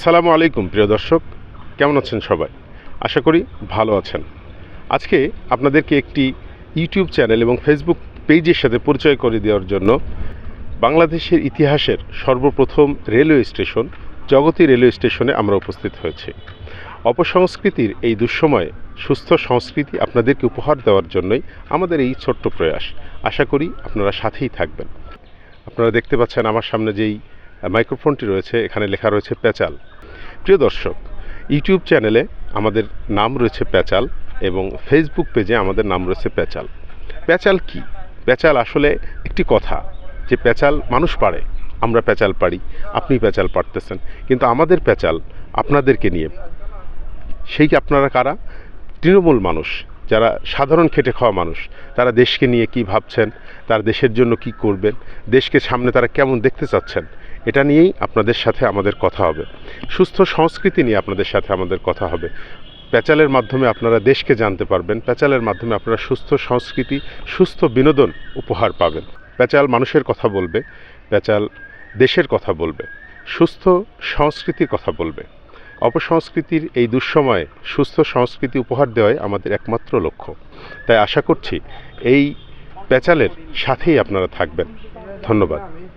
আসসালামু আলাইকুম, প্রিয় দর্শক। কেমন আছেন সবাই? আশা করি ভালো আছেন। আজকে আপনাদেরকে একটি ইউটিউব চ্যানেল এবং ফেসবুক পেজের সাথে পরিচয় করে দেওয়ার জন্য বাংলাদেশের ইতিহাসের সর্বপ্রথম রেলওয়ে স্টেশন, জগতী রেলওয়ে স্টেশনে আমরা উপস্থিত হয়েছি। অপসংস্কৃতির এই দুঃসময়ে সুস্থ সংস্কৃতি আপনাদেরকে উপহার দেওয়ার জন্যই আমাদের এই ছোট্ট প্রয়াস। আশা করি আপনারা সাথেই থাকবেন। আপনারা দেখতে পাচ্ছেন আমার সামনে যেই মাইক্রোফোনটি রয়েছে, এখানে লেখা রয়েছে প্যাচাল প্রিয় দর্শক, ইউটিউব চ্যানেলে আমাদের নাম রয়েছে প্যাচাল এবং ফেসবুক পেজে আমাদের নাম রয়েছে প্যাচাল। প্যাচাল কি? প্যাচাল আসলে একটি কথা যে প্যাচাল মানুষ পারে, আমরা প্যাচাল পারি, আপনি প্যাচাল পারতেছেন। কিন্তু আমাদের প্যাচাল আপনাদেরকে নিয়ে, সেই আপনারা কারা? তৃণমূল মানুষ, যারা সাধারণ খেটে খাওয়া মানুষ, তারা দেশকে নিয়ে কি ভাবছেন? তার দেশের জন্য কি করবেন? দেশকে সামনে তারা কেমন দেখতে চাচ্ছেন? এটা নিয়েই আপনাদের সাথে আমাদের কথা হবে। সুস্থ সংস্কৃতি নিয়ে আপনাদের সাথে আমাদের কথা হবে। প্যাচালের মাধ্যমে আপনারা দেশকে জানতে পারবেন, প্যাচালের মাধ্যমে আপনারা সুস্থ সংস্কৃতি, সুস্থ বিনোদন উপহার পাবেন। প্যাচাল মানুষের কথা বলবে, প্যাচাল দেশের কথা বলবে, সুস্থ সংস্কৃতির কথা বলবে। অপসংস্কৃতির এই দুঃসময়ে সুস্থ সংস্কৃতি উপহার দেওয়াই আমাদের একমাত্র লক্ষ্য। তাই আশা করছি এই প্যাচালের সাথেই আপনারা থাকবেন। ধন্যবাদ।